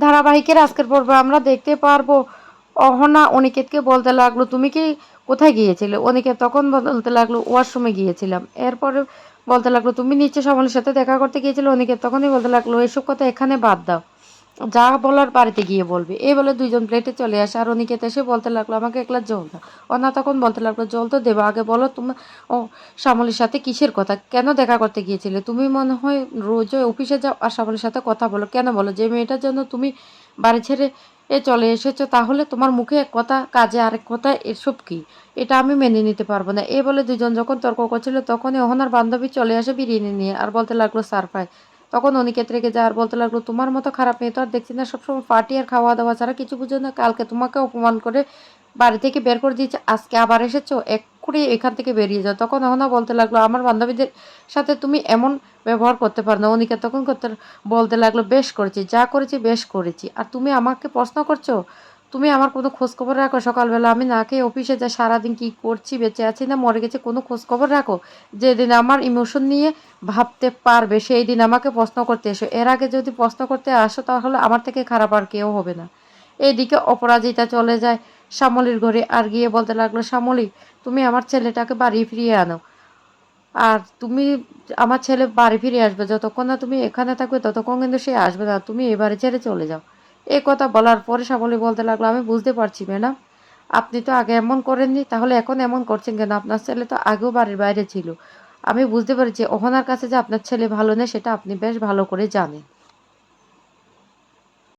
ধারাবাহিকের আজকের পর্বে আমরা দেখতে পারব। অহনা অনিকেতকে বলতে লাগল, তুমি কি কোথায় গিয়েছিলে? অনিকেত তখন বলতে লাগল, ওয়াশরুমে গিয়েছিলাম। এরপরে বলতে লাগল, তুমি নিচে সবার সাথে দেখা করতে গিয়েছিলে? অনিকেত তখনই বলতে লাগল, এসব কথা এখানে বাদ দাও। যা বলার বাড়িতে গিয়ে বলবে। এই বলে দুইজন প্লেটে চলে আসে আর অনিকেত এসে বলতে লাগল, আমাকে একলা জল দাও। অনা তখন বলতে লাগল, জল তো দেবো। আগে বলো তুমি, ও শ্যামলের সাথে কিসের কথা? কেন দেখা করতে গিয়েছিলে? তুমি মনে হয় রোজ অফিসে যাও আর শ্যামলের সাথে কথা বলো। কেন বলো? যে মেয়েটার জন্য তুমি বাড়ি ছেড়ে এ চলে এসেছ, তাহলে তোমার মুখে এক কথা, কাজে আরেক কথা, এসব কি? এটা আমি মেনে নিতে পারব না। এ বলে দুজন যখন তর্ক করছিল, তখনই অহনার বান্ধবী চলে আসে বিরিয়ানি নিয়ে আর বলতে লাগল, সারপ্রাইজ। তখন অনিকেত রেগে যাওয়ার বলতে লাগল, তোমার মতো খারাপ মেয়ে তো আর দেখছি না, সবসময় পার্টি আর খাওয়া দাওয়া ছাড়া কিছু বুঝো না। কালকে তোমাকে অপমান করে বাড়ি থেকে বের করে দিয়েছে, আজকে আবার এসেছ? এক্ষুনি এখান থেকে বেরিয়ে যাও। তখন অহনা বলতে লাগল, আমার বান্ধবীদের সাথে তুমি এমন ব্যবহার করতে পারো না। অনিকা তখন করতে বলতে লাগল, বেশ করেছি, যা করেছি বেশ করেছি। আর তুমি আমাকে প্রশ্ন করছ? তুমি আমার কোনো খোঁজ খবর রাখো সকালবেলা। আমি না খেয়ে অফিসে যাই, সারাদিন কী করছি, বেঁচে আছি না মরে গেছে, কোনো খোঁজ খবর রাখো। যেদিন আমার ইমোশন নিয়ে ভাবতে পারবে সেই দিন আমাকে প্রশ্ন করতে এসো। এর আগে যদি প্রশ্ন করতে আসো, তাহলে আমার থেকে খারাপ আর কেউ হবে না। এইদিকে অপরাজিতা চলে যায় শ্যামলির ঘরে আর গিয়ে বলতে লাগল, শ্যামলি, তুমি আমার ছেলেটাকে বাড়ি ফিরিয়ে আনো। আর তুমি আমার ছেলে বাড়ি ফিরে আসবে। যতক্ষণ না তুমি এখানে থাকবে, ততক্ষণ কিন্তু সে আসবে না। তুমি এবারে ছেড়ে চলে যাও। এই কথা বলার পরে সাবলী বলতে লাগল, আমি বুঝতে পারছি, ম্যাডাম। আপনি তো আগে এমন করেননি, তাহলে এখন এমন করছেন কেন? আপনার ছেলে তো আগেও বাড়ির বাইরে ছিল। আমি বুঝতে পারছি অহনার কাছে যে আপনার ছেলে ভালো নেই, সেটা আপনি বেশ ভালো করে জানেন।